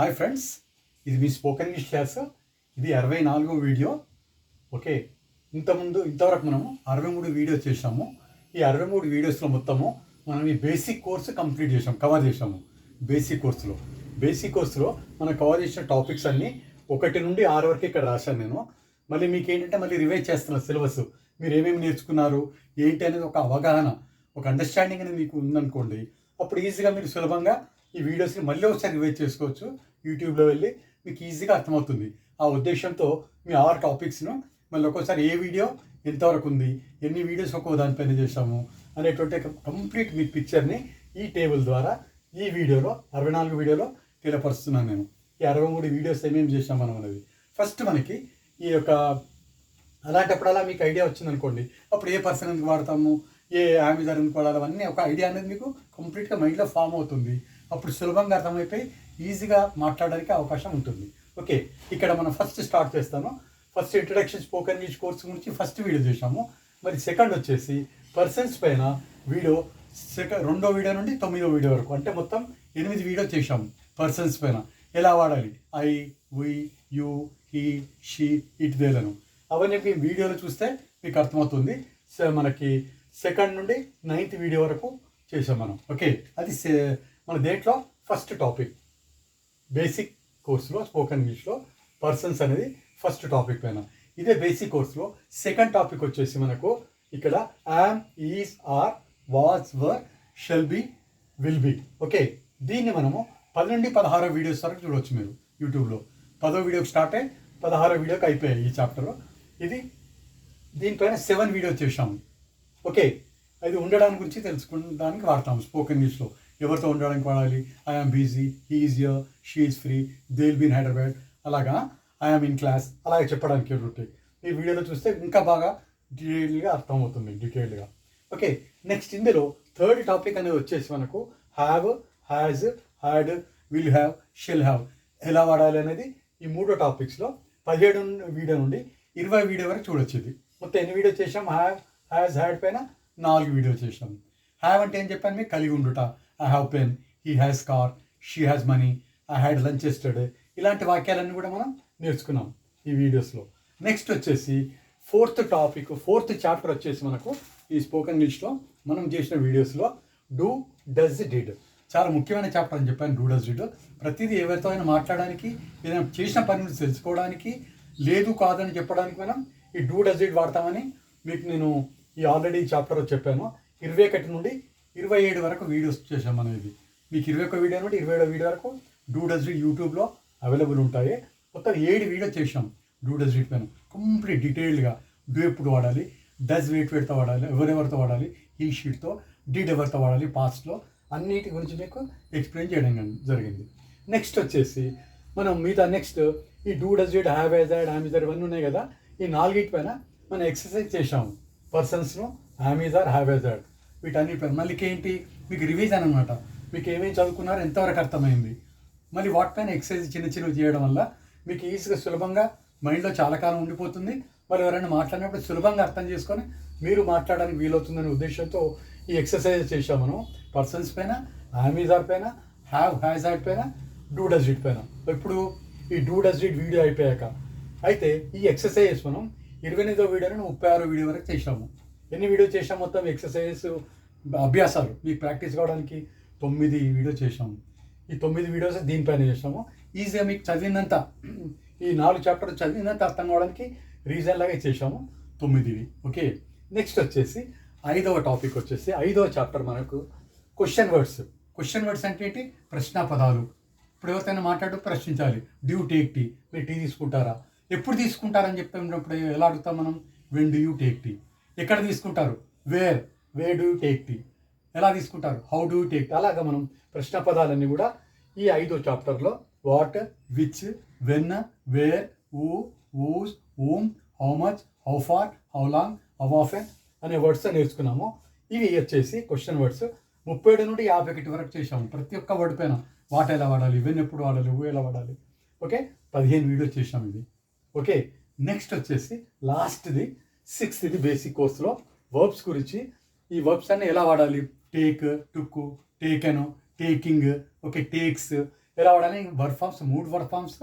Hi friends ఇది మీ spoken English class ఇది అరవై నాలుగో వీడియో ఓకే ఇంతకుముందు ఇంతవరకు మనము అరవై మూడు వీడియోస్ చేసాము ఈ అరవై మూడు వీడియోస్లో మొత్తము మనం ఈ బేసిక్ కోర్సు కంప్లీట్ చేసాం కవర్ చేసాము బేసిక్ కోర్సులో బేసిక్ కోర్సులో మనం కవర్ చేసిన టాపిక్స్ అన్నీ ఒకటి నుండి ఆరు వరకు ఇక్కడ రాశాను నేను. మళ్ళీ మీకు ఏంటంటే మళ్ళీ రివైజ్ చేస్తున్నా సిలబస్ మీరు ఏమేమి నేర్చుకున్నారు? ఏంటి అనేది ఒక అవగాహన ఒక అండర్స్టాండింగ్ అనేది మీకు ఉందనుకోండి అప్పుడు ఈజీగా మీరు సులభంగా ఈ వీడియోస్ని మళ్ళీ ఒకసారి రివైజ్ చేసుకోవచ్చు. యూట్యూబ్లో వెళ్ళి మీకు ఈజీగా అర్థమవుతుంది. ఆ ఉద్దేశంతో మీ ఆరు టాపిక్స్ను మళ్ళీ ఒక్కోసారి ఏ వీడియో ఎంతవరకు ఉంది ఎన్ని వీడియోస్ ఒక్కో దానిపైన చేసాము అనేటువంటి కంప్లీట్ మీ పిక్చర్ని ఈ టేబుల్ ద్వారా ఈ వీడియోలో అరవై నాలుగు వీడియోలో తెలియపరుస్తున్నాను నేను. ఈ అరవై మూడు వీడియోస్ ఏమేమి చేసాం మనం అనేది. ఫస్ట్ మనకి ఈ యొక్క అలాంటప్పుడు అలా మీకు ఐడియా వచ్చిందనుకోండి. అప్పుడు ఏ పర్సన్ ఎందుకు వాడతాము ఏ ఆమెజాన్ ఎందుకు వాడాలి అవన్నీ ఒక ఐడియా అనేది మీకు కంప్లీట్గా మైండ్లో ఫామ్ అవుతుంది. అప్పుడు సులభంగా అర్థమైపోయి ఈజీగా మాట్లాడడానికి అవకాశం ఉంటుంది. ఓకే ఇక్కడ మనం ఫస్ట్ స్టార్ట్ చేస్తాను. First introduction spoken English course గురించి ఫస్ట్ వీడియో చేసాము మరి సెకండ్ వచ్చేసి పర్సన్స్ పైన వీడియో సెకండ్ రెండో వీడియో నుండి తొమ్మిదో వీడియో వరకు అంటే మొత్తం ఎనిమిది వీడియో చేసాము పర్సన్స్ పైన. ఎలా వాడాలి? I we you he she it దేలను. అవన్నీ మీ వీడియోలు చూస్తే మీకు అర్థమవుతుంది. సో మనకి సెకండ్ నుండి నైన్త్ వీడియో వరకు చేసాం మనం. ఓకే అది సే- మన దేంట్లో ఫస్ట్ టాపిక్ బేసిక్ కోర్సులో స్పోకెన్ ఇంగ్లీష్లో పర్సన్స్ అనేది ఫస్ట్ టాపిక్ పైన. ఇదే బేసిక్ కోర్సులో సెకండ్ టాపిక్ వచ్చేసి మనకు ఇక్కడ am is are was were shall be will be okay దీన్ని మనము పది నుండి పదహారో వీడియోస్ వరకు చూడవచ్చు మీరు యూట్యూబ్లో పదో వీడియోకి స్టార్ట్ అయ్యి పదహారో వీడియోకి అయిపోయాయి ఈ చాప్టర్ ఇది దీనిపైన సెవెన్ వీడియో చేశాము. ఓకే అది ఉండడానికి గురించి తెలుసుకోవడానికి వాడతాము స్పోకెన్ ఇంగ్లీష్లో ఎవరితో ఉండడానికి వాడాలి. I am busy he is here she is free they'll been Hyderabad అలాగా ఐఆమ్ ఇన్ క్లాస్ అలాగే చెప్పడానికి ఉంటాయి ఈ వీడియోలో చూస్తే ఇంకా బాగా డీటెయిల్గా అర్థమవుతుంది డీటెయిల్గా ఓకే నెక్స్ట్ ఇందులో థర్డ్ టాపిక్ అనేది వచ్చేసి మనకు have has had will have shall have ఎలా వాడాలి అనేది ఈ మూడో టాపిక్స్లో పదిహేడు వీడియో నుండి ఇరవై వీడియో వరకు చూడొచ్చు ఇది మొత్తం ఎన్ని వీడియో చేసాం హ్యావ్ హ్యాజ్ హ్యాడ్ పైన నాలుగు వీడియో చేసాం హ్యావ్ అంటే ఏం చెప్పాను మీకు? కలిగి ఉండుట. I have pen he has car she has money I had lunch yesterday ఇలాంటి వాక్యాలన్నీ కూడా మనం నేర్చుకున్నాం ఈ వీడియోస్లో. నెక్స్ట్ వచ్చేసి ఫోర్త్ టాపిక్ ఫోర్త్ చాప్టర్ వచ్చేసి మనకు ఈ స్పోకెన్ ఇంగ్లీష్లో మనం చేసిన వీడియోస్లో డూ డస్ డిడ్ చాలా ముఖ్యమైన చాప్టర్ అని చెప్పాను. డూ డస్ డిడ్ ప్రతిదీ ఎవరితో అయినా మాట్లాడడానికి ఏదైనా చేసిన పని తెలుసుకోవడానికి లేదు కాదని చెప్పడానికి మనం ఈ డూ డస్ డిడ్ వాడతామని మీకు నేను ఈ ఆల్రెడీ చాప్టర్ చెప్పాను. ఇరవై ఒకటి నుండి ఇరవై ఏడు వరకు వీడియోస్ చేసాం మనం ఇది మీకు ఇరవై ఒక్క వీడియో అనమాట ఇరవై ఏడో వీడియో వరకు డూ యూట్యూబ్లో అవైలబుల్ ఉంటాయి. మొత్తం ఏడు వీడియో చేసాం డూ డస్ పైన. కంప్లీట్ డీటెయిల్డ్గా డూ ఎప్పుడు వాడాలి డస్ వెయిట్ వెయిట్తో వాడాలి ఎవరెవరితో వాడాలి ఈ షీట్తో డీడ్ ఎవరితో వాడాలి పాస్ట్లో అన్నిటి గురించి మీకు ఎక్స్ప్లెయిన్ చేయడం జరిగింది. నెక్స్ట్ వచ్చేసి మనం మిగతా నెక్స్ట్ ఈ do does did have has had am is are ఇవన్నీ ఉన్నాయి కదా ఈ నాలుగిటి పైన మనం ఎక్సర్సైజ్ చేసాము పర్సన్స్ను హ్యామిజర్ హ్యావ్ ఎజ్ యాడ్ వీటన్నిటిపైన మళ్ళీ ఏంటి మీకు రివిజన్ అనమాట మీకు ఏమేమి చదువుకున్నారో ఎంతవరకు అర్థమైంది? మళ్ళీ వాట్ పైన ఎక్సర్సైజ్ చిన్న చిన్నవి చేయడం వల్ల మీకు ఈజీగా సులభంగా మైండ్లో చాలా కాలం ఉండిపోతుంది. మరి ఎవరైనా మాట్లాడినప్పుడు సులభంగా అర్థం చేసుకొని మీరు మాట్లాడడానికి వీలవుతుందనే ఉద్దేశంతో ఈ ఎక్సర్సైజ్ చేసాం మనం. పర్సన్స్ పైన ఆమీజార్ పైన హ్యావ్ హ్యాజ్ హ్యాడ్ పైన డూ డస్ ఇట్ పైన. ఇప్పుడు ఈ డూ డస్ ఇట్ వీడియో అయిపోయాక. అయితే ఈ ఎక్సర్సైజెస్ మనం ఇరవై ఎనిమిదో వీడియోని ముప్పై ఆరో వీడియో వరకు చేసాము ఎన్ని వీడియో చేసాం మొత్తం ఎక్సర్సైజెస్ అభ్యాసాలు మీకు ప్రాక్టీస్ కావడానికి తొమ్మిది వీడియో చేసాము ఈ తొమ్మిది వీడియోస్ దీనిపైన చేసాము ఈజీగా మీకు చదివినంత ఈ నాలుగు చాప్టర్ చదివినంత అర్థం కావడానికి రీజన్ లాగా చేసాము తొమ్మిదివి ఓకే? నెక్స్ట్ వచ్చేసి ఐదవ టాపిక్ వచ్చేసి ఐదవ చాప్టర్ మనకు క్వశ్చన్ వర్డ్స్. క్వశ్చన్ వర్డ్స్ అంటే ఏంటి? ప్రశ్న పదాలు. ఇప్పుడు ఎవరితోనైనా మాట్లాడు ప్రశ్నించాలి. డ్యూ టేక్ టీ మీరు టీ తీసుకుంటారా? ఎప్పుడు తీసుకుంటారని చెప్పినప్పుడు ఎలా అడుగుతాం మనం? When do you take tea ఎక్కడ తీసుకుంటారు? Where we do take tea ఎలా తీసుకుంటారు? హౌ డూ టేక్ అలాగా మనం ప్రశ్న పదాలన్నీ కూడా ఈ ఐదో చాప్టర్లో what which when where who whose whom how much how far how long how often అనే వర్డ్స్ నేర్చుకున్నాము. ఇవి వచ్చేసి క్వశ్చన్ వర్డ్స్ ముప్పై ఏడు నుండి యాభై ఒకటి వరకు చేసాము ప్రతి ఒక్క వర్డ్ పైన వాట్ ఎలా వాడాలి వెన్ ఎప్పుడు వాడాలి ఊ ఎలా వాడాలి. ఓకే పదిహేను వీడియో చేసాం ఇది ఓకే నెక్స్ట్ వచ్చేసి లాస్ట్ది సిక్స్త్ ఇది బేసిక్ కోర్సులో వర్బ్స్ గురించి. ఈ వర్బ్స్ అన్ని ఎలా వాడాలి? Take took taken taking okay takes ఎలా వాడాలి? వర్క్ ఫామ్స్ మూడు వర్క్ ఫామ్స్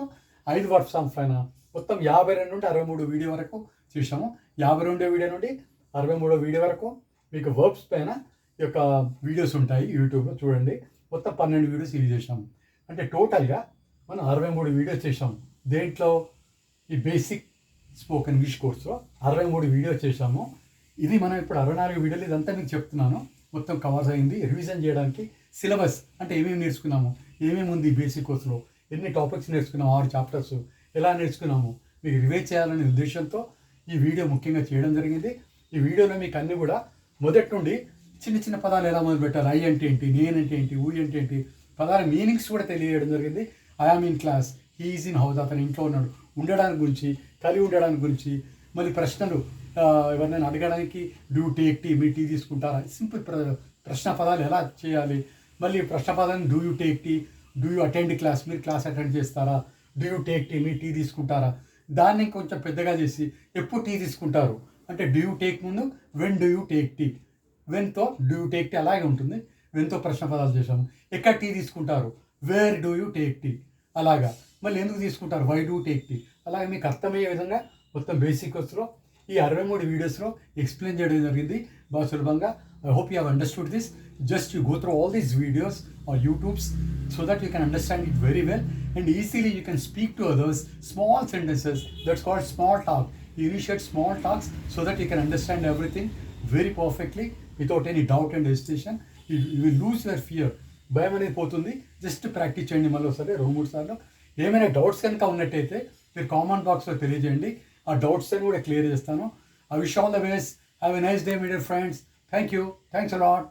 ఐదు వర్క్ ఫామ్స్ పైన. మొత్తం యాభై రెండు నుండి అరవై మూడు వీడియో వరకు చూసాము యాభై రెండో వీడియో నుండి అరవై మూడో వీడియో వరకు మీకు వర్బ్స్ పైన ఈ యొక్క వీడియోస్ ఉంటాయి యూట్యూబ్లో చూడండి. మొత్తం పన్నెండు వీడియోస్ ఇది చేసాము అంటే టోటల్గా మనం అరవై మూడు వీడియోస్ చేసాము దేంట్లో ఈ బేసిక్ స్పోకెన్ ఇంగ్లీష్ కోర్సులో. అరవై మూడు వీడియోస్ చేశాము. ఇది మనం ఇప్పుడు అరవై నాలుగు వీడియోలు ఇదంతా మీకు చెప్తున్నాను. మొత్తం కవర్స్ అయింది. రివిజన్ చేయడానికి సిలబస్ అంటే ఏమేమి నేర్చుకున్నాము ఏమేమి ఉంది బేసిక్ కోర్సులో ఎన్ని టాపిక్స్ నేర్చుకున్నాము ఆరు చాప్టర్స్ ఎలా నేర్చుకున్నాము మీకు రివైజ్ చేయాలనే ఉద్దేశంతో ఈ వీడియో ముఖ్యంగా చేయడం జరిగింది. ఈ వీడియోలో మీకు అన్ని కూడా మొదటి నుండి చిన్న చిన్న పదాలు ఎలా మొదపెట్టాలి ఐ అంటే ఏంటి నేనంటే ఏంటి ఊ అంటే ఏంటి పదాల మీనింగ్స్ కూడా తెలియజేయడం జరిగింది. I am in class he is in house అతను ఇంట్లో ఉన్నాడు. ఉండడానికి గురించి కలిగి ఉండడానికి గురించి మళ్ళీ ప్రశ్నలు ఎవరినైనా అడగడానికి డూ టేక్ టీ మీ టీ తీసుకుంటారా? సింపుల్ ప్ర ప్రశ్న పదాలు ఎలా చేయాలి? మళ్ళీ ప్రశ్న పదాన్ని do you take tea? Do you attend class? మీరు క్లాస్ అటెండ్ చేస్తారా? Do you take tea? Me tea తీసుకుంటారా? దాన్ని కొంచెం పెద్దగా చేసి ఎప్పుడు టీ తీసుకుంటారు? అంటే డూ యూ టేక్ ముందు when do you take tea? వెన్తో do you take tea అలాగే ఉంటుంది. వెన్తో ప్రశ్న పదాలు చేశాము. ఎక్కడ టీ తీసుకుంటారు? Where do you take tea? అలాగా. మళ్ళీ ఎందుకు తీసుకుంటారు? Why do take tea? అలాగే మీకు అర్థమయ్యే విధంగా మొత్తం బేసిక్ కోర్సులో ఈ అరవై మూడు వీడియోస్లో ఎక్స్ప్లెయిన్ చేయడం జరిగింది. బాగా సులభంగా. I hope you have understood this just you go through all these videos or YouTubes so that you can understand it very well and easily you can speak to others small sentences that's called small talk initiate small small talks so that you understand understand everything very perfectly without any doubt and You, you will lose your భయం అనేది పోతుంది. Just practice చేయండి మళ్ళీ ఒకసారి. రెండు మూడు సార్లు. ఏమైనా డౌట్స్ కనుక ఉన్నట్టయితే మీరు కామెంట్ బాక్స్లో తెలియజేయండి. ఆ డౌట్స్ అని కూడా క్లియర్ చేస్తాను. I wish all the best. Have a nice day me dear friends thank you thanks a lot